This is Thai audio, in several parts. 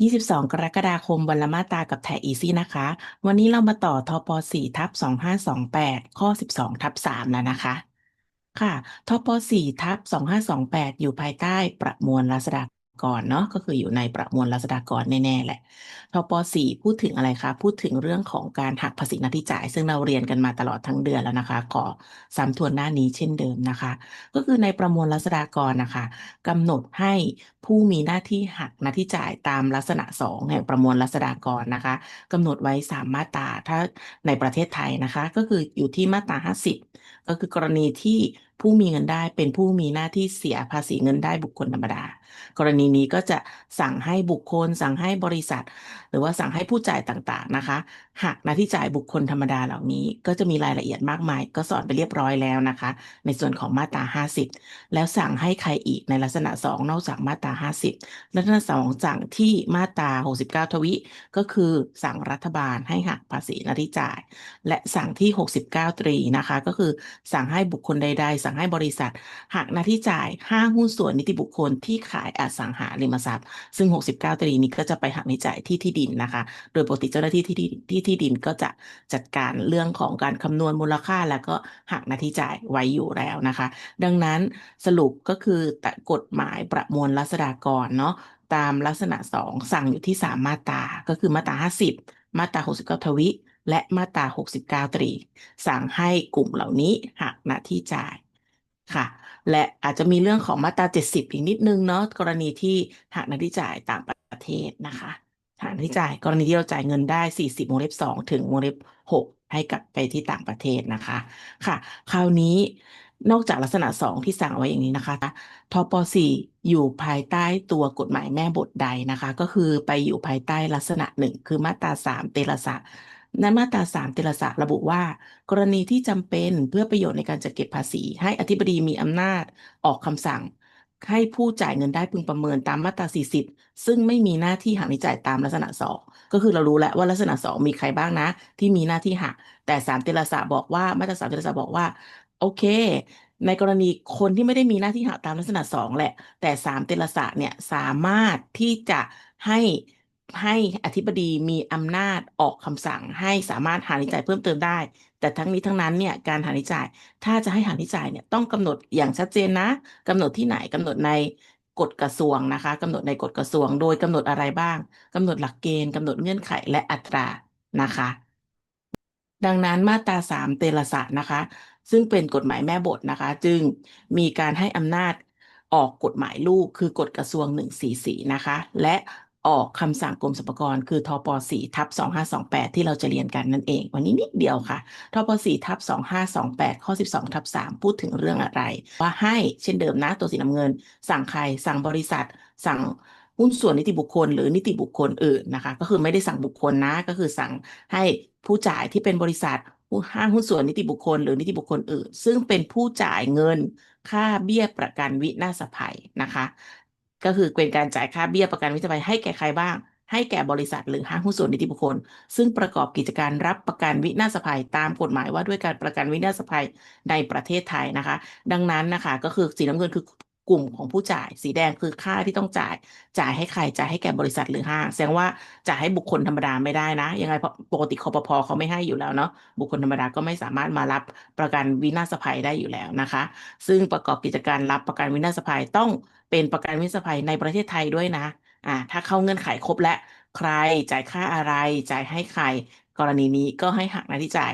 22 กรกฎาคมวันละมาตากับแทอีซี่นะคะ วันนี้เรามาต่อทป4ทับ2528 ข้อ 12 ทับ3แล้วนะคะ ค่ะทป4ทับ2528 อยู่ภายใต้ประมวลรัษฎา กรเนาะก็คืออยู่ในประมวลรัษฎากรแน่ๆแหละทป4พูดถึงอะไรคะ พูดถึงเรื่องของการหักภาษีหน้าที่จ่าย ซึ่งเราเรียนกันมาตลอดทั้งเดือนแล้วนะคะขอซ้ำทวนหน้านี้เช่นเดิมนะคะ ก็คือในประมวลรัษฎากรนะคะกำหนดให้ผู้มีหน้าที่หักหน้าที่จ่ายตามลักษณะ2แห่งประมวลรัษฎากรนะคะกำหนดไว้3มาตราถ้าในประเทศไทยนะคะ ก็คืออยู่ที่มาตรา50ก็คือกรณีที่ ผู้มีเงินได้เป็นผู้มีหน้าที่เสียภาษีเงินได้บุคคลธรรมดา กรณีนี้ก็จะสั่งให้บุคคล สั่งให้บริษัท หรือว่าสั่งให้ผู้จ่ายต่างๆนะคะ หักหน้าที่จ่ายบุคคลธรรมดาเหล่านี้ ก็จะมีรายละเอียดมากมาย ก็สอนไปเรียบร้อยแล้วนะคะ ในส่วนของมาตรา 50 แล้วสั่งให้ใครอีกในลักษณะ 2 นอกจากมาตรา 50 ลักษณะ2สั่งที่มาตรา 69 ทวิ ก็คือสั่งรัฐบาลให้หักภาษีหน้าที่จ่าย และสั่งที่ 69 ตรีนะคะ ก็คือสั่งให้บุคคลใด ๆ สั่งให้บริษัทหักหน้าที่จ่ายห้างหุ้นส่วนนิติบุคคลที่ขายอสังหาริมทรัพย์ ซึ่ง 69 ตรีนี้ก็จะไปหักหน้าที่จ่ายที่ที่ดินนะคะ โดยปกติเจ้าหน้าที่ที่ที่ที่ดินก็จะจัดการเรื่องของการคำนวณมูลค่า แล้วก็หักหน้าที่จ่ายไว้อยู่แล้วนะคะ ดังนั้นสรุปก็คือแต่กฎหมายประมวลรัษฎากรเนาะตามลักษณะ 2 สั่งอยู่ที่ 3 มาตรา ก็คือมาตรา 50 มาตรา 69 ทวิ และมาตรา 69 ตรี สั่งให้กลุ่มเหล่านี้หักหน้าที่จ่ายค่ะ และอาจจะมีเรื่องของมาตรา 70 อีกนิดนึงเนาะกรณีที่หักหน้าที่จ่ายต่างประเทศนะคะ หักหน้าที่จ่ายกรณีที่เราจ่ายเงินได้ 40วงเล็บ2ถึงวงเล็บ 6 ให้กับไปที่ต่างประเทศนะคะ ค่ะ คราวนี้นอกจากลักษณะ 2 ที่สั่งไว้อย่างนี้นะคะทป .4 อยู่ภายใต้ตัวกฎหมายแม่บทใดนะคะ ก็คือไปอยู่ภายใต้ลักษณะหนึ่งคือมาตรา 3 เตระสะในมาตรา 3 เตระสะระบุว่า กรณีที่จำเป็นเพื่อประโยชน์ในการจัดเก็บภาษี ให้อธิบดีมีอำนาจออกคำสั่ง ให้ผู้จ่ายเงินได้พึงประเมินตามมาตรา 40 ซึ่งไม่มีหน้าที่หักใน้จ่ายตามลักษณะ 2 ก็คือเรารู้แล้วว่าลักษณะ 2 มีใครบ้างนะ ที่มีหน้าที่หัก แต่สามเตระสะบอกว่ามาตรา3เตระสะบอกว่า โอเค ในกรณีคนที่ไม่ได้มีหน้าที่หักตามลักษณะ 2 แหละ แต่3เตระสะเนี่ยสามารถที่จะให้ ให้อธิบดีมีอำนาจออกคำสั่งให้สามารถหานิจ่ายเพิ่มเติมได้ แต่ทั้งนี้ทั้งนั้นเนี่ยการหานิจ่าย ถ้าจะให้หานิจ่ายเนี่ยต้องกำหนดอย่างชัดเจนนะกำหนดที่ไหนกำหนดในกฎกระทรวงนะคะกำหนดในกฎกระทรวง โดยกำหนดอะไรบ้างกำหนดหลักเกณฑ์กำหนดเงื่อนไขและอัตรานะคะ ดังนั้นมาตรา3เตระสะนะคะ ซึ่งเป็นกฎหมายแม่บทนะคะ จึงมีการให้อำนาจออกกฎหมายลูกคือกฎกระทรวง 144 นะคะ และ ออกคำสั่งกรมสรรพากรคือทป4ทับ2528 ที่เราจะเรียนกันนั่นเอง วันนี้นิดเดียวค่ะทป4ทับ2528 ข้อ 12ทับ3พูดถึงเรื่องอะไร ว่าให้เช่นเดิมนะตัวสีน้ำเงิน สั่งใครสั่งบริษัท สั่งหุ้นส่วนนิติบุคคล หรือนิติบุคคลอื่นนะคะ ก็คือไม่ได้สั่งบุคคลนะ ก็คือสั่งให้ผู้จ่ายที่เป็นบริษัทห้างหุ้นส่วนนิติบุคคล หรือนิติบุคคลอื่น ซึ่งเป็นผู้จ่ายเงินค่าเบี้ยประกันวินาศภัยนะคะ ก็คือเป็นการจ่ายค่าเบี้ยประกันวินาศภัยให้แก่ใครบ้าง ให้แก่บริษัทหรือห้างหุ้นส่วนนิติบุคคล ซึ่งประกอบกิจการรับประกันวินาศภัยตามกฎหมายว่าด้วยการประกันวินาศภัยในประเทศไทยนะคะ ดังนั้นนะคะก็คือสีน้ำเงินคือ กลุ่มของผู้จ่าย สีแดงคือค่าที่ต้องจ่าย จ่ายให้ใครจ่ายให้แก่บริษัทหรือห้างแสดงว่าจ่ายให้บุคคลธรรมดาไม่ได้นะ ยังไงปกติคอปพอเขาไม่ให้อยู่แล้วเนาะบุคคลธรรมดาก็ไม่สามารถมารับประกันวินาศภัยได้อยู่แล้วนะคะ ซึ่งประกอบกิจการรับประกันวินาศภัยต้องเป็นประกันวินาศภัยในประเทศไทยด้วยนะอ่าถ้าเข้าเงื่อนไขครบและใครจ่ายค่าอะไรจ่ายให้ใคร กรณีนี้ก็ให้หักหน้าที่จ่าย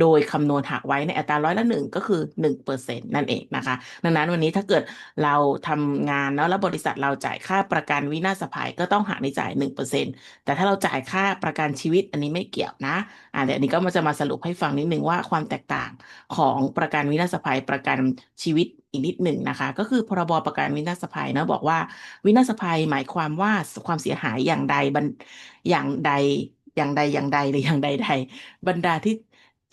โดยคำนวณหักไว้ในอัตราร้อยละหนึ่งก็คือหนึ่งเปอร์เซ็นต์นั่นเองนะคะ ดังนั้นวันนี้ถ้าเกิดเราทำงานเนาะแล้วบริษัทเราจ่ายค่าประกันวินาศภัยก็ต้องหักในจ่ายหนึ่งเปอร์เซ็นต์แต่ถ้าเราจ่ายค่าประกันชีวิตอันนี้ไม่เกี่ยวนะอ่าเดี๋ยวนี้ก็มาจะมาสรุปให้ฟังนิดนึงว่าความแตกต่างของประกันวินาศภัยประกันชีวิตอีกนิดหนึ่งนะคะ ก็คือพรบประกันวินาศภัยเนาะบอกว่าวินาศภัยหมายความว่าความเสียหายอย่างใดบันอย่างใดอย่างใดอย่างใดหรืออย่างใดใดบรรดาที่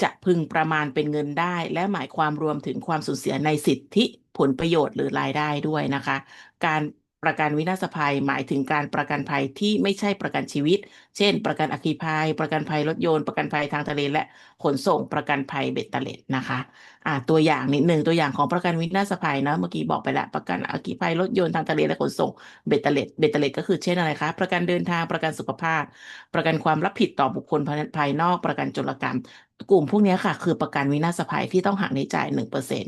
จะพึงประมาณเป็นเงินได้ และหมายความรวมถึงความสูญเสียในสิทธิผลประโยชน์หรือรายได้ด้วยนะคะ การประกันวินาศภัยหมายถึงการประกันภัยที่ไม่ใช่ประกันชีวิต เช่น ประกันอัคคีภัย ประกันภัยรถยนต์ ประกันภัยทางทะเลและขนส่งประกันภัยเบ็ดเตล็ดนะคะอ่าตัวอย่างนิดหนึ่งตัวอย่างของประกันวินาศภัยเนาะเมื่อกี้บอกไปแล้วประกันอัคคีภัยรถยนต์ทางทะเลและขนส่งเบ็ดเตล็ดเบ็ดเตล็ดก็คือเช่นอะไรคะประกันเดินทางประกันสุขภาพ ประกันความรับผิดต่อบุคคลภายภายนอกประกันโจรกรรม กลุ่มพวกนี้ค่ะ คือประกันวินาศภัยที่ต้องหักในจ่ายหนึ่งเปอร์เซ็น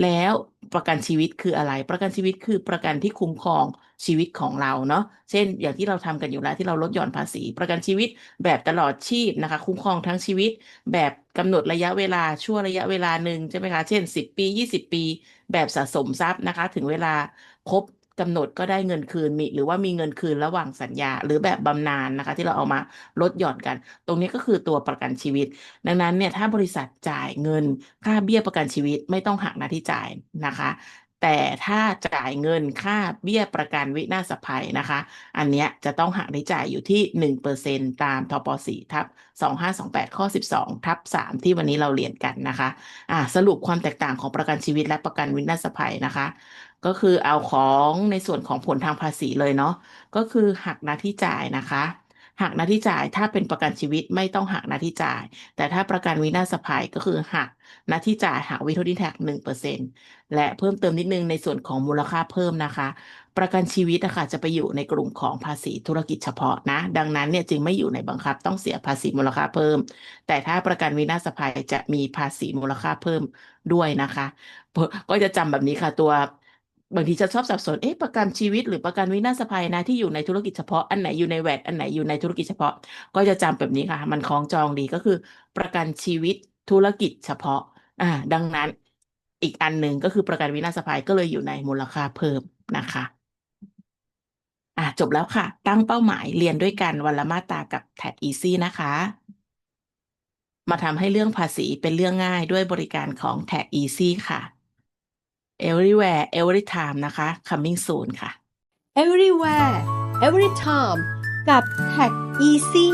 แล้วประกันชีวิตคืออะไร ประกันชีวิตคือประกันที่คุ้มครองชีวิตของเราเนาะเช่น อย่างที่เราทำกันอยู่แล้วที่เราลดหย่อนภาษี ประกันชีวิตแบบตลอดชีพนะคะ คุ้มครองทั้งชีวิต แบบกำหนดระยะเวลาชั่วระยะเวลาหนึ่งใช่ไหมคะเช่นสิบปียี่สิบปี แบบสะสมทรัพย์นะคะ ถึงเวลาครบ กำหนดก็ได้เงินคืนมี หรือว่ามีเงินคืนระหว่างสัญญา หรือแบบบำนาญนะคะ ที่เราเอามาลดหย่อนกัน ตรงนี้ก็คือตัวประกันชีวิต ดังนั้นเนี่ยถ้าบริษัทจ่ายเงินค่าเบี้ยประกันชีวิตไม่ต้องหักหน้าที่จ่ายนะคะ แต่ถ้าจ่ายเงินค่าเบี้ยประกันวินาศภัยนะคะ อันเนี้ยจะต้องหักในจ่ายอยู่ที่หนึ่งเปอร์เซ็นตามทปสีทับสองห้าสองแปดข้อสิบสองทับสามที่วันนี้เราเรียนกันนะคะอ่าสรุปความแตกต่างของประกันชีวิตและประกันวินาศภัยนะคะ ก็คือเอาของในส่วนของผลทางภาษีเลยเนาะก็คือหักหน้าที่จ่ายนะคะหักหน้าที่จ่ายถ้าเป็นประกันชีวิตไม่ต้องหักหน้าที่จ่าย แต่ถ้าประกันวินาศภัยก็คือหักหน้าที่จ่ายหักวิทอดีแท็กหนึ่งเปอร์เซ็นและเพิ่มเติมนิดนึงในส่วนของมูลค่าเพิ่มนะคะ ประกันชีวิตนะคะจะไปอยู่ในกลุ่มของภาษีธุรกิจเฉพาะนะ ดังนั้นเนี่ยจึงไม่อยู่ในบังคับต้องเสียภาษีมูลค่าเพิ่ม แต่ถ้าประกันวินาศภัยจะมีภาษีมูลค่าเพิ่มด้วยนะคะเพราะก็จะจำแบบนี้ค่ะตัว บางทีจะชอบสับสน เอ๊ะประกันชีวิตหรือประกันวินาศภัยนะที่อยู่ในธุรกิจเฉพาะ อันไหนอยู่ในแวดอันไหนอยู่ในธุรกิจเฉพาะ ก็จะจำแบบนี้ค่ะ มันคล้องจองดีก็คือ ประกันชีวิตธุรกิจเฉพาะ อ่า ดังนั้นอีกอันหนึ่งก็คือประกันวินาศภัยก็เลยอยู่ในมูลค่าเพิ่มนะคะอ่าจบแล้วค่ะ ตั้งเป้าหมายเรียนด้วยกันวันละมาตรากับแท็ Easy นะคะ มาทำให้เรื่องภาษีเป็นเรื่องง่ายด้วยบริการของแท็ Easy ค่ะ everywhere every time นะคะ coming soon ค่ะ everywhere every time กับ Tag Easy